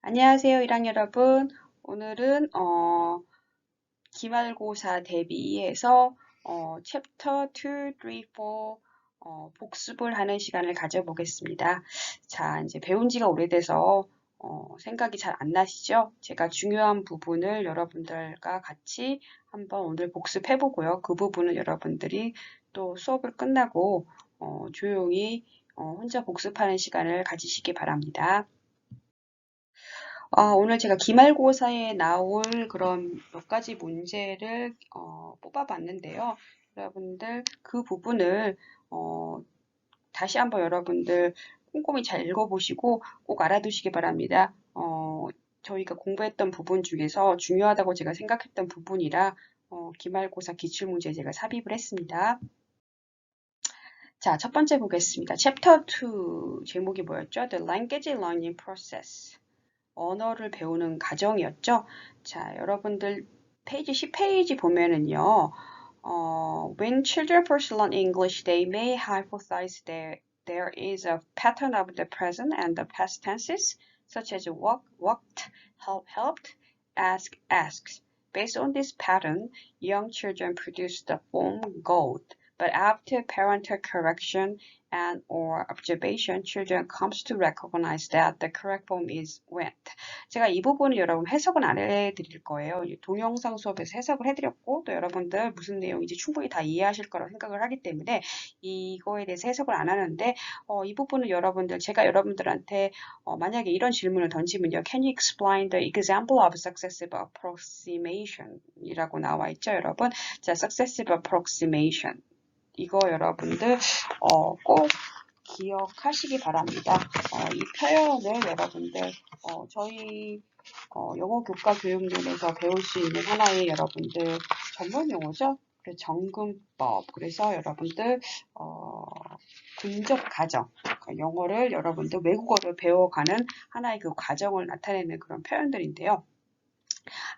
안녕하세요, 1학년 여러분. 오늘은 어, 기말고사 대비해서 어, 챕터 2, 3, 4 어, 복습을 하는 시간을 가져보겠습니다. 자, 이제 배운 지가 오래돼서 어, 생각이 잘 안 나시죠? 제가 중요한 부분을 여러분들과 같이 한번 오늘 복습해 보고요. 그 부분은 여러분들이 또 수업을 끝나고 어, 조용히 어, 혼자 복습하는 시간을 가지시기 바랍니다. 어, 오늘 제가 기말고사에 나올 그런 몇 가지 문제를 어, 뽑아봤는데요. 여러분들 그 부분을 어, 다시 한번 여러분들 꼼꼼히 잘 읽어보시고 꼭 알아두시기 바랍니다. 어, 저희가 공부했던 부분 중에서 중요하다고 제가 생각했던 부분이라 어, 기말고사 기출문제 제가 삽입을 했습니다. 자, 첫 번째 보겠습니다. 챕터 2 제목이 뭐였죠? The Language Learning Process. 언어를 배우는 과정이었죠. 자, 여러분들 페이지 10페이지 보면은요. 어, when children first learn English, they may hypothesize that there is a pattern of the present and the past tenses, such as walk, walked, help, helped, ask, asked. Based on this pattern, young children produce the form gold. But after parental correction and or observation, children comes to recognize that the correct form is went. 제가 이 부분을 여러분 해석은 안 해드릴 거예요. 동영상 수업에서 해석을 해드렸고 또 여러분들 무슨 내용인지 충분히 다 이해하실 거라고 생각을 하기 때문에 이거에 대해서 해석을 안 하는데 어, 이 부분은 여러분들 제가 여러분들한테 어, 만약에 이런 질문을 던지면요. Can you explain the example of successive approximation? 이라고 나와 있죠, 여러분. 자, successive approximation. 이거 여러분들 어, 꼭 기억하시기 바랍니다. 어, 이 표현을 여러분들 어, 저희 어, 영어 교과 교육론에서 배울 수 있는 하나의 여러분들 전문 용어죠. 정근법. 그래서 여러분들 어, 근접 과정. 그러니까 영어를 여러분들 외국어를 배워가는 하나의 그 과정을 나타내는 그런 표현들인데요.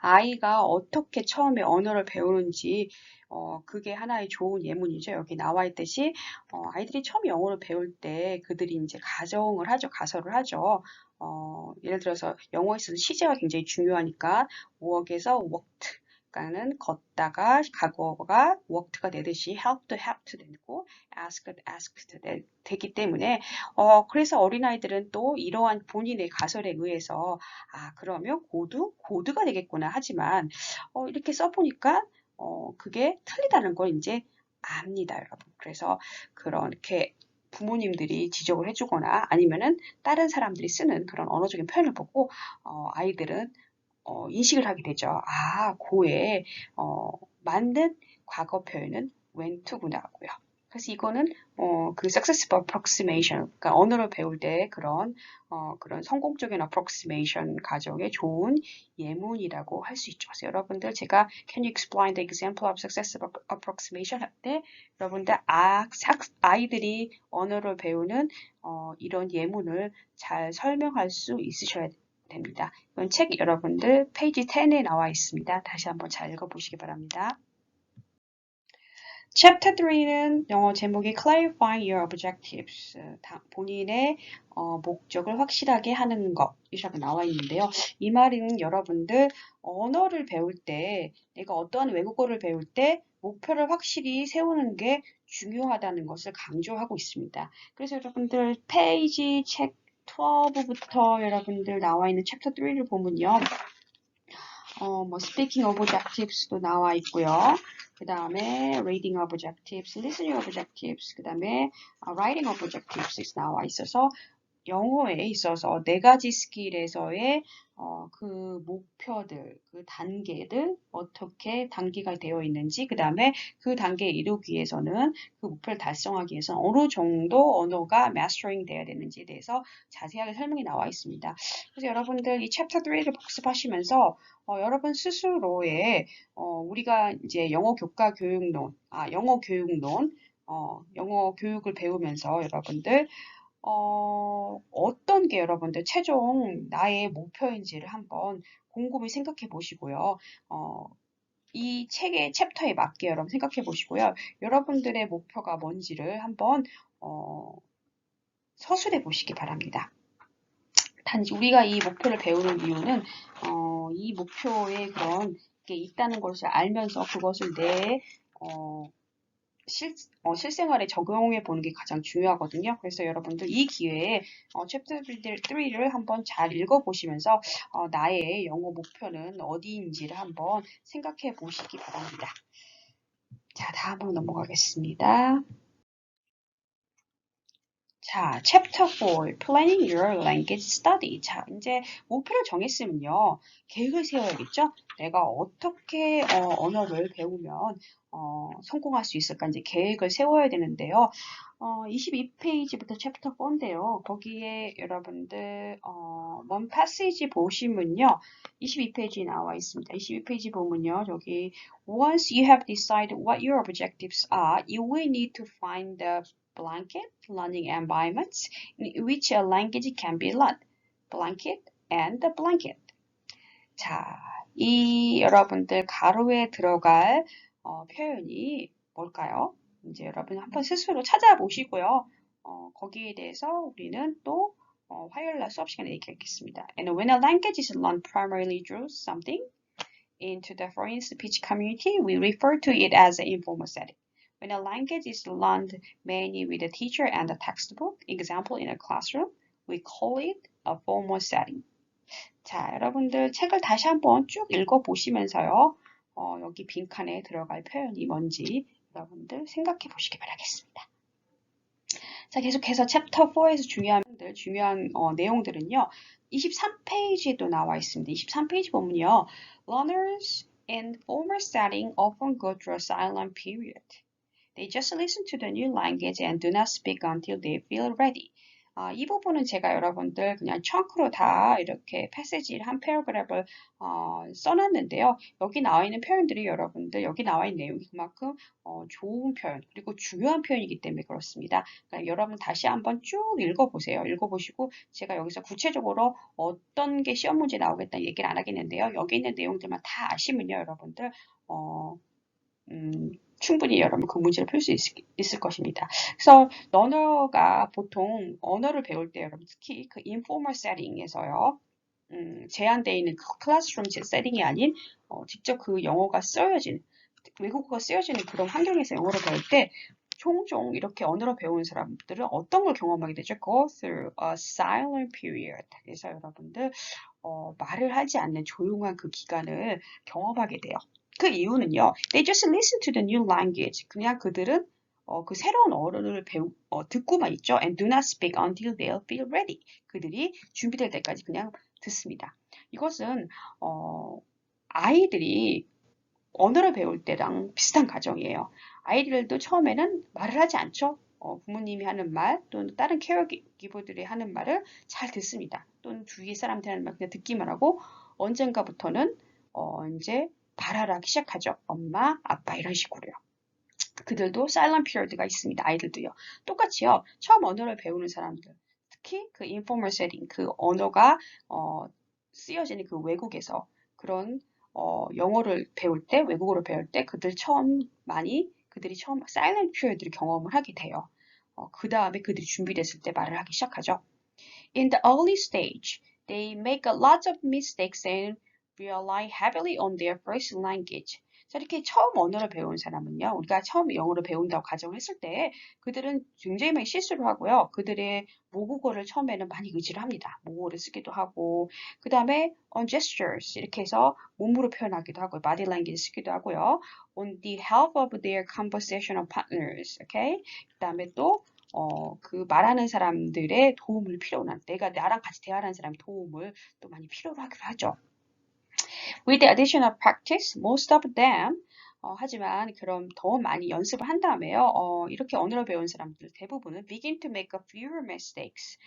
아이가 어떻게 처음에 언어를 배우는지 어, 그게 하나의 좋은 예문이죠. 여기 나와 있듯이 어, 아이들이 처음 영어를 배울 때 그들이 이제 가정을 하죠. 가설을 하죠. 어, 예를 들어서 영어에 있어서 시제가 굉장히 중요하니까 walk에서 walked 그러니까는 걷다가 과거가 walked가 되듯이 helped, helped 되고 asked, asked 되, 되기 때문에 어 그래서 어린아이들은 또 이러한 본인의 가설에 의해서 아 그러면 고도 고드가 되겠구나 하지만 어 이렇게 써보니까 어, 그게 틀리다는 걸 이제 압니다, 여러분. 그래서 그렇게 부모님들이 지적을 해주거나 아니면은 다른 사람들이 쓰는 그런 언어적인 표현을 보고 어, 아이들은 어, 인식을 하게 되죠. 아, 고에 어, 맞는 과거 표현은 went to구나고요. 그래서 이거는 어, 그 successful approximation, 그러니까 언어를 배울 때 그런 어, 그런 성공적인 approximation 과정에 좋은 예문이라고 할 수 있죠. 그래서 여러분들 제가 can you explain the example of successive approximation 할 때 여러분들 아, 아이들이 언어를 배우는 어, 이런 예문을 잘 설명할 수 있으셔야 됩니다. 이건 책 여러분들 페이지 10에 나와 있습니다. 다시 한번 잘 읽어보시기 바랍니다. Chapter 3는 영어 제목이 Clarifying Your Objectives. 본인의 어, 목적을 확실하게 하는 것이라고 나와 있는데요. 이 말은 여러분들 언어를 배울 때 내가 어떠한 외국어를 배울 때 목표를 확실히 세우는 게 중요하다는 것을 강조하고 있습니다. 그래서 여러분들 페이지 책 12부터 여러분들 나와 있는 챕터 3를 보면요. 어, 뭐 speaking objectives도 나와 있고요. 그 다음에 reading objectives, listening objectives, 그 다음에 writing objectives 나와 있어서 영어에 있어서 네 가지 스킬에서의 어, 그 목표들, 그 단계들 어떻게 단계가 되어 있는지 그 다음에 그 단계에 이르기 위해서는 그 목표를 달성하기 위해서 어느 정도 언어가 mastering 돼야 되는지에 대해서 자세하게 설명이 나와 있습니다. 그래서 여러분들 이 챕터 3를 복습하시면서 어, 여러분 스스로의 어, 우리가 이제 영어 교과 교육론, 아 영어 교육론, 어, 영어 교육을 배우면서 여러분들 어, 어떤 게 여러분들 최종 나의 목표인지를 한번 곰곰이 생각해 보시고요. 어, 이 책의 챕터에 맞게 여러분 생각해 보시고요. 여러분들의 목표가 뭔지를 한번 어, 서술해 보시기 바랍니다. 단지 우리가 이 목표를 배우는 이유는 어, 이 목표에 그런 게 있다는 것을 알면서 그것을 내 어, 실, 어, 실생활에 적용해 보는 게 가장 중요하거든요. 그래서 여러분들 이 기회에 어, 챕터 3를 한번 잘 읽어보시면서 어, 나의 영어 목표는 어디인지를 한번 생각해 보시기 바랍니다. 자, 다음으로 넘어가겠습니다. 자, 챕터 4, Planning Your Language Study. 자, 이제 목표를 정했으면요. 계획을 세워야겠죠? 내가 어떻게 어, 언어를 배우면 어, 성공할 수 있을까 이제 계획을 세워야 되는데요. 어, 22페이지부터 챕터 4인데요. 거기에 여러분들 어, 원 패시지 보시면요. 22페이지 나와 있습니다. 22페이지 보면요. 저기 Once you have decided what your objectives are, you will need to find the blanket learning environments in which a language can be learned. blanket and the blanket. 자, 이 여러분들 가로에 들어갈 어, 표현이 뭘까요? 이제 여러분 한번 스스로 찾아보시고요. 어, 거기에 대해서 우리는 또 어, 화요일 날 수업 시간에 얘기하겠습니다. And when a language is learned primarily through something into the foreign speech community, we refer to it as an informal setting. When a language is learned mainly with a teacher and a textbook, example in a classroom, we call it a formal setting. 자, 여러분들 책을 다시 한번 쭉 읽어보시면서요. 어, 여기 빈칸에 들어갈 표현이 뭔지 여러분들 생각해 보시기 바라겠습니다. 자, 계속해서 챕터 4에서 중요한 중요한 어, 내용들은요. 23페이지에도 나와 있습니다. 23페이지 보면요. Learners in formal setting often go through a silent period. They just listen to the new language and do not speak until they feel ready. 아, 이 부분은 제가 여러분들 그냥 청크로 다 이렇게 패시지를 한 패러그래프를 어, 써놨는데요. 여기 나와 있는 표현들이 여러분들 여기 나와 있는 내용이 그만큼 어, 좋은 표현 그리고 중요한 표현이기 때문에 그렇습니다. 그러니까 여러분 다시 한번 쭉 읽어보세요. 읽어보시고 제가 여기서 구체적으로 어떤 게 시험 문제 나오겠다 얘기를 안 하겠는데요. 여기 있는 내용들만 다 아시면요, 여러분들 어, 음, 충분히 여러분 그 문제를 풀 수 있을 것입니다. 그래서 언어가 보통 언어를 배울 때 여러분 특히 그 인포멀 세팅에서요. 음, 제한되어 있는 그 클래스룸 세팅이 아닌 어, 직접 그 영어가 쓰여진 외국어가 쓰여지는 그런 환경에서 영어를 배울 때 종종 이렇게 언어를 배우는 사람들은 어떤 걸 경험하게 되죠? Go through a silent period. 그래서 여러분들 어, 말을 하지 않는 조용한 그 기간을 경험하게 돼요. 그 이유는요. They just listen to the new language. 그냥 그들은 어, 그 새로운 언어를 배우, 어, 듣고만 있죠. And do not speak until they feel ready. 그들이 준비될 때까지 그냥 듣습니다. 이것은 어, 아이들이 언어를 배울 때랑 비슷한 과정이에요. 아이들도 처음에는 말을 하지 않죠. 어, 부모님이 하는 말 또는 다른 케어기부들이 하는 말을 잘 듣습니다. 또는 주위 사람들이 하는 말 그냥 듣기만 하고 언젠가부터는 어, 이제 발화를 하기 시작하죠. 엄마, 아빠 이런 식으로요. 그들도 사일런 피리드가 있습니다. 아이들도요. 똑같이요. 처음 언어를 배우는 사람들, 특히 그 인포멀 세팅, 그 언어가 어, 쓰여지는 그 외국에서 그런 어, 영어를 배울 때, 외국어를 배울 때 그들 처음 많이 그들이 처음 사일런 피리드를 경험을 하게 돼요. 어, 그 다음에 그들이 준비됐을 때 말을 하기 시작하죠. In the early stage, they make a lot of mistakes and rely heavily on their first language. 자, 이렇게 처음 언어를 배운 사람은요, 우리가 처음 영어를 배운다고 가정했을 때 그들은 굉장히 많이 실수를 하고요. 그들의 모국어를 처음에는 많이 의지를 합니다. 모국어를 쓰기도 하고, 그 다음에 on gestures 이렇게 해서 몸으로 표현하기도 하고, body language 쓰기도 하고요. on the help of their conversational partners, okay? 그 다음에 또 어, 그 말하는 사람들의 도움을 필요로 한, 내가 나랑 같이 대화하는 사람 도움을 또 많이 필요로 하기로 하죠. With the addition of practice, most of them 어, 하지만 그럼 더 많이 연습을 한 다음에요. 어, 이렇게 언어를 배운 사람들 대부분은 begin to make a fewer mistakes.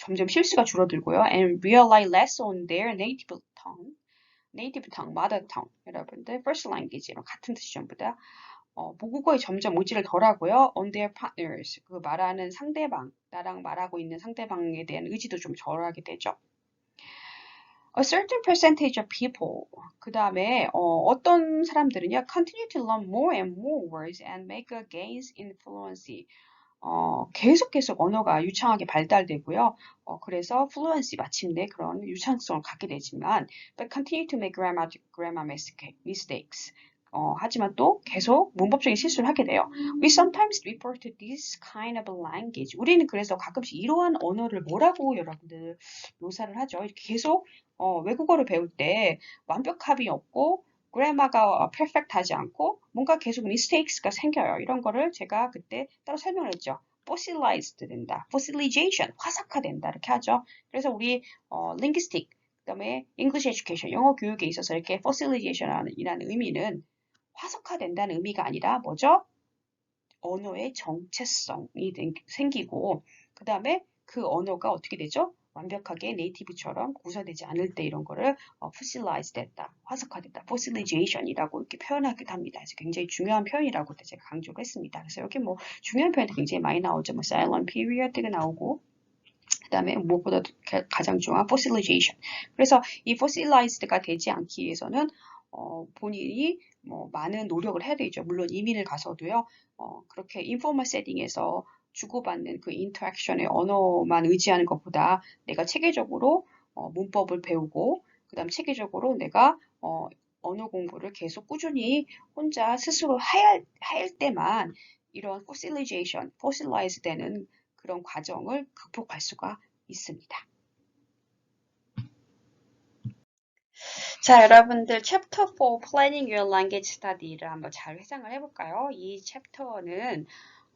점점 실수가 줄어들고요. and rely less on their native tongue. native tongue, mother tongue. 여러분들 first language랑 같은 뜻이 전부 다. 어, 모국어에 점점 의지를 덜하고요. on their partners. 그 말하는 상대방, 나랑 말하고 있는 상대방에 대한 의지도 좀 덜하게 되죠. A certain percentage of people. 그 다음에 어, 어떤 사람들은요, continue to learn more and more words and make a gains in fluency. 어, 계속 계속 언어가 유창하게 발달되고요. 어, 그래서 fluency 마침내 그런 유창성을 갖게 되지만 but continue to make grammar, grammar mistake- mistakes. 어, 하지만 또 계속 문법적인 실수를 하게 돼요. We sometimes refer to this kind of language. 우리는 그래서 가끔씩 이러한 언어를 뭐라고 여러분들 묘사를 하죠. 계속 어, 외국어를 배울 때 완벽함이 없고 그래마가 퍼펙트하지 않고 뭔가 계속 mistakes가 생겨요. 이런 거를 제가 그때 따로 설명을 했죠. fossilized 된다. fossilization, 화석화된다. 이렇게 하죠. 그래서 우리 어, linguistic, 그다음에 English education, 영어 교육에 있어서 이렇게 fossilization이라는 의미는 화석화된다는 의미가 아니라 뭐죠? 언어의 정체성이 된- 생기고 그 다음에 그 언어가 어떻게 되죠? 완벽하게 네이티브처럼 구사되지 않을 때 이런 거를 어, fossilize 됐다, 화석화됐다, fossilization이라고 이렇게 표현하기도 합니다. 그래서 굉장히 중요한 표현이라고 제가 강조를 했습니다. 그래서 여기 뭐 중요한 표현도 굉장히 많이 나오죠. 뭐 silent period가 나오고 그 다음에 무엇보다 가- 가장 중요한 fossilization. 그래서 이 fossilized가 되지 않기 위해서는 어, 본인이 뭐 많은 노력을 해야 되죠. 물론 이민을 가서도요. 어, 그렇게 인포멀 세팅에서 주고받는 그 인터랙션의 언어만 의지하는 것보다 내가 체계적으로 어, 문법을 배우고 그 다음 체계적으로 내가 어, 언어 공부를 계속 꾸준히 혼자 스스로 할, 할 때만 이런 fossilization, fossilize 되는 그런 과정을 극복할 수가 있습니다. 자, 여러분들 챕터 4 Planning Your Language Study를 한번 잘 회상을 해볼까요? 이 챕터는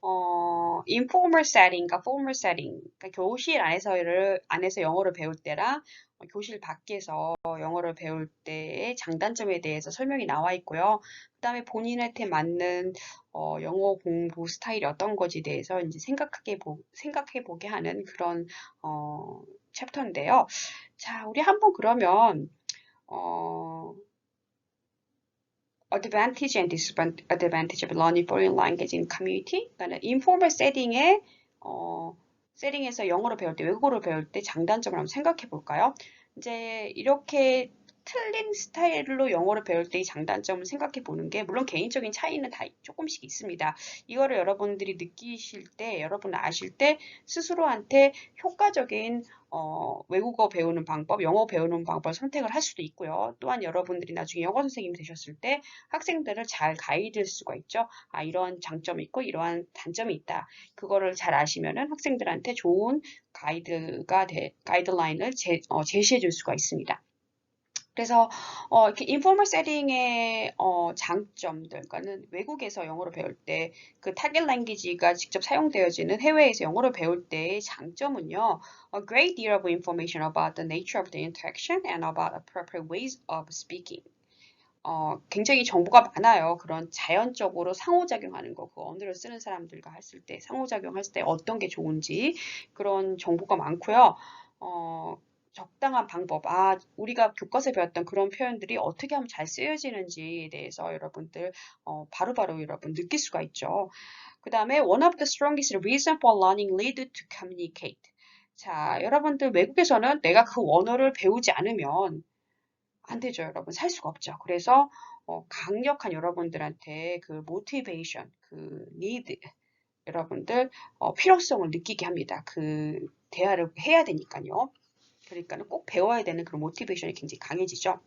어, informal setting과 formal setting, 그러니까 교실 안에서를 안에서 영어를 배울 때랑 어, 교실 밖에서 영어를 배울 때의 장단점에 대해서 설명이 나와 있고요. 그다음에 본인한테 맞는 어, 영어 공부 스타일이 어떤 것에 대해서 이제 생각하게 보, 생각해 보게 하는 그런 어, 챕터인데요. 자, 우리 한번 그러면 어, advantage and disadvantage of learning foreign language in community. 그러니까 informal setting에 어, 세팅에서 영어를 배울 때, 외국어를 배울 때 장단점을 한번 생각해 볼까요? 이제 이렇게 틀린 스타일로 영어를 배울 때의 장단점을 생각해 보는 게 물론 개인적인 차이는 다 조금씩 있습니다. 이거를 여러분들이 느끼실 때, 여러분 아실 때 스스로한테 효과적인 어, 외국어 배우는 방법, 영어 배우는 방법을 선택을 할 수도 있고요. 또한 여러분들이 나중에 영어 선생님이 되셨을 때 학생들을 잘 가이드할 수가 있죠. 아, 이런 장점이 있고 이러한 단점이 있다. 그거를 잘 아시면은 학생들한테 좋은 가이드가 돼, 가이드라인을 제, 어, 제시해 줄 수가 있습니다. 그래서 어, 이렇게 인포멀 세팅의 어, 장점들, 그러니까는 외국에서 영어를 배울 때 그 타겟 랭귀지가 직접 사용되어지는 해외에서 영어를 배울 때의 장점은요. A great deal of information about the nature of the interaction and about appropriate ways of speaking. 어, 굉장히 정보가 많아요. 그런 자연적으로 상호작용하는 거, 그 언어를 쓰는 사람들과 했을 때, 상호작용했을 때 어떤 게 좋은지 그런 정보가 많고요. 어, 적당한 방법, 아, 우리가 교과서에 배웠던 그런 표현들이 어떻게 하면 잘 쓰여지는지에 대해서 여러분들 어, 바로바로 여러분 느낄 수가 있죠. 그 다음에 one of the strongest reason for learning lead to communicate. 자, 여러분들 외국에서는 내가 그 언어를 배우지 않으면 안 되죠, 여러분. 살 수가 없죠. 그래서 어, 강력한 여러분들한테 그 motivation, 그 need, 여러분들 어, 필요성을 느끼게 합니다. 그 대화를 해야 되니까요. 그러니까는 꼭 배워야 되는 그런 모티베이션이 굉장히 강해지죠.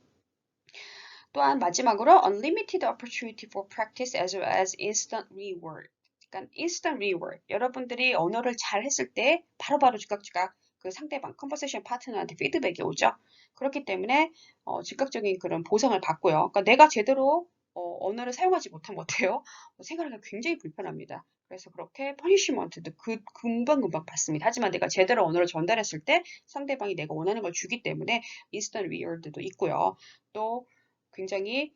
또한 마지막으로 unlimited opportunity for practice as well as instant reward. 그러니까 instant reward. 여러분들이 언어를 잘 했을 때 바로바로 즉각즉각 그 상대방 컨버세이션 파트너한테 피드백이 오죠. 그렇기 때문에 어, 즉각적인 그런 보상을 받고요. 그러니까 내가 제대로 어, 언어를 사용하지 못하면 어때요? 생활하기가 굉장히 불편합니다. 그래서 그렇게 퍼니시먼트도 그 금방금방 받습니다. 하지만 내가 제대로 언어를 전달했을 때 상대방이 내가 원하는 걸 주기 때문에 인스턴 리얼드도 있고요. 또 굉장히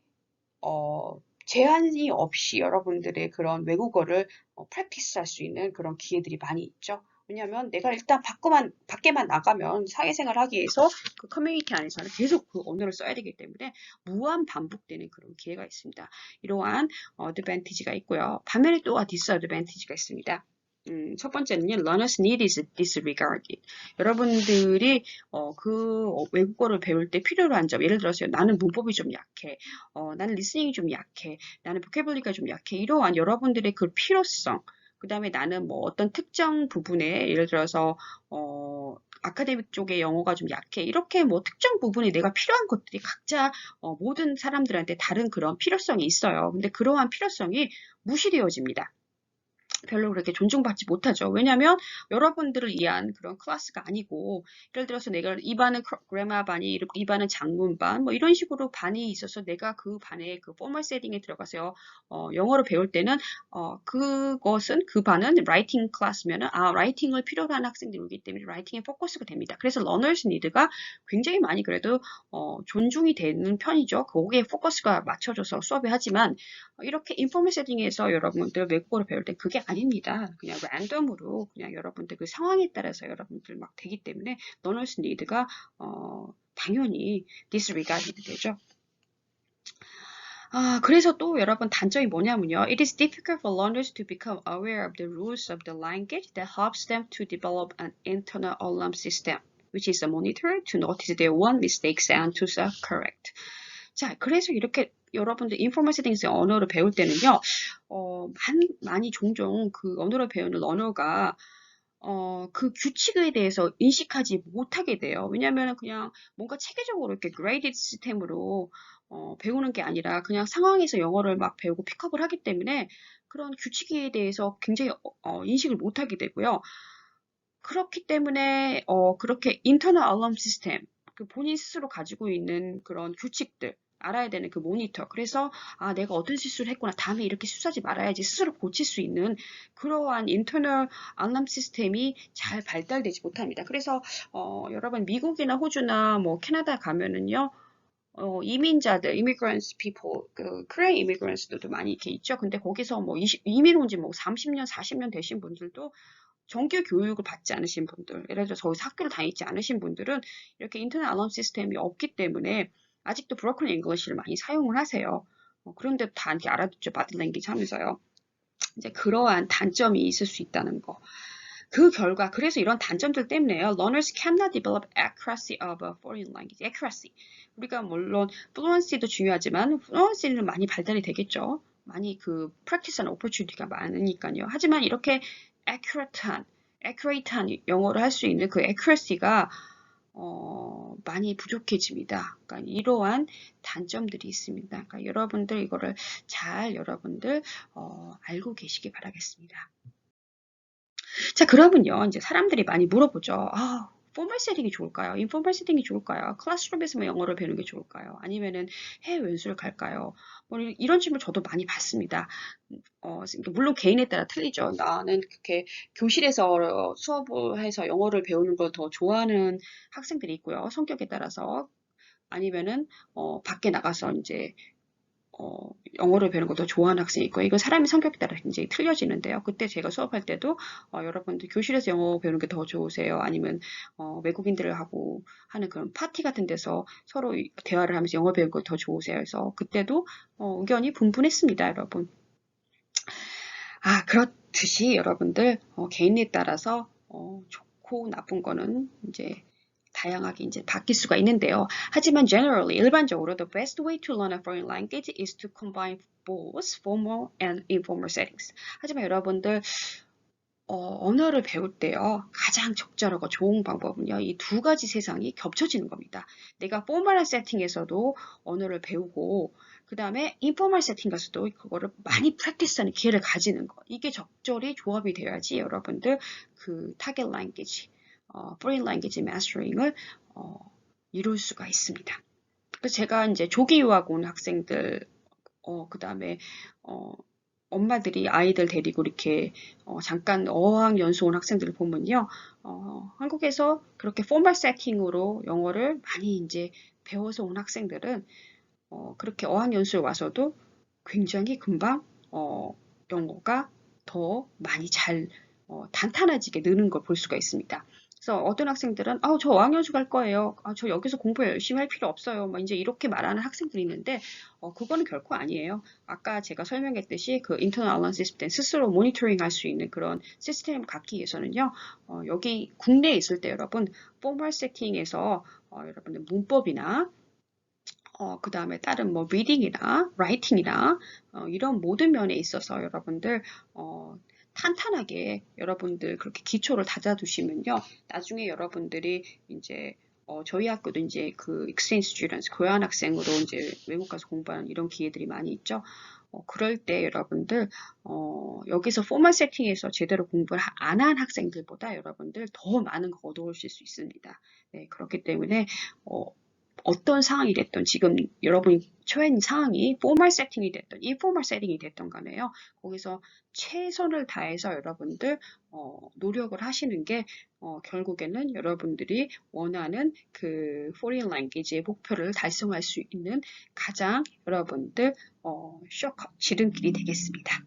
어, 제한이 없이 여러분들의 그런 외국어를 어, 프랙티스 할 수 있는 그런 기회들이 많이 있죠. 왜냐하면 내가 일단 밖만, 밖에만 나가면 사회생활 하기 위해서 그 커뮤니티 안에서는 계속 그 언어를 써야 되기 때문에 무한 반복되는 그런 기회가 있습니다. 이러한 어드밴티지가 있고요. 반면에 또 디스어드밴티지가 있습니다. 음, 첫 번째는요, learner's need is disregarded. 여러분들이 어, 그 외국어를 배울 때 필요로 한 점, 예를 들어서 나는 문법이 좀 약해, 어, 나는 리스닝이 좀 약해, 나는 보케블리가 좀 약해. 이러한 여러분들의 그 필요성, 그 다음에 나는 뭐 어떤 특정 부분에 예를 들어서 어, 아카데믹 쪽에 영어가 좀 약해. 이렇게 뭐 특정 부분에 내가 필요한 것들이 각자 어, 모든 사람들한테 다른 그런 필요성이 있어요. 근데 그러한 필요성이 무시되어집니다. 별로 그렇게 존중받지 못하죠. 왜냐하면 여러분들을 위한 그런 클래스가 아니고 예를 들어서 내가 이 반은 그래마 반이 이 반은 장문 반 뭐 이런 식으로 반이 있어서 내가 그 반에 그 포멀 세팅에 들어가서 어, 영어를 배울 때는 어, 그것은 그 반은 라이팅 클래스면은 아 라이팅을 필요로 하는 학생들이기 때문에 라이팅에 포커스가 됩니다. 그래서 러너스 니드가 굉장히 많이 그래도 어, 존중이 되는 편이죠. 거기에 포커스가 맞춰져서 수업을 하지만 이렇게 인포멀 세팅에서 여러분들 외국어를 배울 때 그게 아 닙니다. 그냥 랜덤으로 그냥 여러분들 그 상황에 따라서 여러분들 막 되기 때문에 너널스 니드가 어, 당연히 disregarded 되죠. 아, 그래서 또 여러분 단점이 뭐냐면요. It is difficult for learners to become aware of the rules of the language that helps them to develop an internal alarm system, which is a monitor to notice their one mistakes and to self-correct. 자, 그래서 이렇게 여러분들 인포메이션스 언어를 배울 때는요, 어, 많이, 많이 종종 그 언어를 배우는 언어가 어, 그 규칙에 대해서 인식하지 못하게 돼요. 왜냐하면 그냥 뭔가 체계적으로 이렇게 그레이디드 시스템으로 어, 배우는 게 아니라 그냥 상황에서 영어를 막 배우고 픽업을 하기 때문에 그런 규칙에 대해서 굉장히 어, 인식을 못하게 되고요. 그렇기 때문에 어, 그렇게 인터널 알람 시스템, 그 본인 스스로 가지고 있는 그런 규칙들, 알아야 되는 그 모니터. 그래서 아 내가 어떤 실수를 했구나. 다음에 이렇게 실수하지 말아야지 스스로 고칠 수 있는 그러한 인터널 알람 시스템이 잘 발달되지 못합니다. 그래서 어, 여러분 미국이나 호주나 뭐 캐나다 가면은요. 어, 이민자들, immigrants people, 그 Korean immigrants들도 많이 이렇게 있죠. 근데 거기서 뭐 20, 이민 온 지 뭐 30년, 40년 되신 분들도 정규 교육을 받지 않으신 분들, 예를 들어서 저기서 학교를 다니지 않으신 분들은 이렇게 인터넷 알람 시스템이 없기 때문에 아직도 브로큰 잉글리시를 많이 사용을 하세요. 어, 그런데 다 이렇게 알아듣죠. 바디 랭귀지 하면서요. 이제 그러한 단점이 있을 수 있다는 거. 그 결과 그래서 이런 단점들 때문에요. Learners cannot develop accuracy of a foreign language. accuracy. 우리가 물론 fluency도 중요하지만 fluency는 많이 발달이 되겠죠. 많이 그 practice한 opportunity가 많으니까요. 하지만 이렇게 accurate한, accurate한 영어를 할 수 있는 그 accuracy가 어, 많이 부족해집니다. 그러니까 이러한 단점들이 있습니다. 그러니까 여러분들 이거를 잘 여러분들 어, 알고 계시기 바라겠습니다. 자, 그러면요. 이제 사람들이 많이 물어보죠. 아, 포멀 세팅이 좋을까요? 인포멀 세팅이 좋을까요? 클래스룸에서만 영어를 배우는 게 좋을까요? 아니면은 해외 연수를 갈까요? 뭐 이런 질문 저도 많이 받습니다. 어, 물론 개인에 따라 틀리죠. 나는 그렇게 교실에서 수업을 해서 영어를 배우는 걸 더 좋아하는 학생들이 있고요. 성격에 따라서 아니면은 어, 밖에 나가서 이제 어, 영어를 배우는 것도 좋아하는 학생이 있고 이건 사람의 성격에 따라 굉장히 틀려지는데요. 그때 제가 수업할 때도 어, 여러분들 교실에서 영어 배우는 게 더 좋으세요? 아니면 어, 외국인들하고 하는 그런 파티 같은 데서 서로 대화를 하면서 영어 배우는 게 더 좋으세요? 그래서 그때도 어, 의견이 분분했습니다, 여러분. 아 그렇듯이 여러분들 어, 개인에 따라서 어, 좋고 나쁜 거는 이제 다양하게 이제 바뀔 수가 있는데요. 하지만 generally 일반적으로 the best way to learn a foreign language is to combine both formal and informal settings. 하지만 여러분들 어, 언어를 배울 때요 가장 적절하고 좋은 방법은요 이 두 가지 세상이 겹쳐지는 겁니다. 내가 포멀한 세팅에서도 언어를 배우고 그 다음에 인포멀 세팅 가서도 그거를 많이 프랙티스하는 기회를 가지는 거 이게 적절히 조합이 되어야지 여러분들 그 타겟 랭귀지 어, foreign language mastering을 어, 이룰 수가 있습니다. 제가 이제 조기 유학 온 학생들, 어, 그 다음에 어, 엄마들이 아이들 데리고 이렇게 어, 잠깐 어학 연수 온 학생들을 보면요, 어, 한국에서 그렇게 포멀 세팅으로 영어를 많이 이제 배워서 온 학생들은 어, 그렇게 어학 연수에 와서도 굉장히 금방 어, 영어가 더 많이 잘 어, 단단해지게 느는 걸 볼 수가 있습니다. 그래서 어떤 학생들은 아, 저 어학연수 갈 거예요. 아, 저 여기서 공부 열심히 할 필요 없어요. 뭐 이제 이렇게 말하는 학생들이 있는데 어, 그거는 결코 아니에요. 아까 제가 설명했듯이 그 인터널 알런 시스템 스스로 모니터링 할 수 있는 그런 시스템을 갖기 위해서는요. 어, 여기 국내에 있을 때 여러분 포멀 세팅에서 어, 여러분들 문법이나 어, 그 다음에 다른 뭐 리딩이나 라이팅이나 어, 이런 모든 면에 있어서 여러분들 어, 탄탄하게 여러분들 그렇게 기초를 다져두시면요. 나중에 여러분들이 이제 어, 저희 학교도 이제 그 exchange students, 교환 학생으로 이제 외국 가서 공부하는 이런 기회들이 많이 있죠. 어, 그럴 때 여러분들 어, 여기서 포멀 세팅에서 제대로 공부를 안 한 학생들보다 여러분들 더 많은 거 얻어오실 수 있습니다. 네, 그렇기 때문에 어, 어떤 상황이 됐든 지금 여러분이 처해 있는 상황이 포멀 세팅이 됐든 인포멀 세팅이 됐든 간에요. 거기서 최선을 다해서 여러분들 어, 노력을 하시는 게 어, 결국에는 여러분들이 원하는 그 foreign language의 목표를 달성할 수 있는 가장 여러분들 어, 쇼크 지름길이 되겠습니다.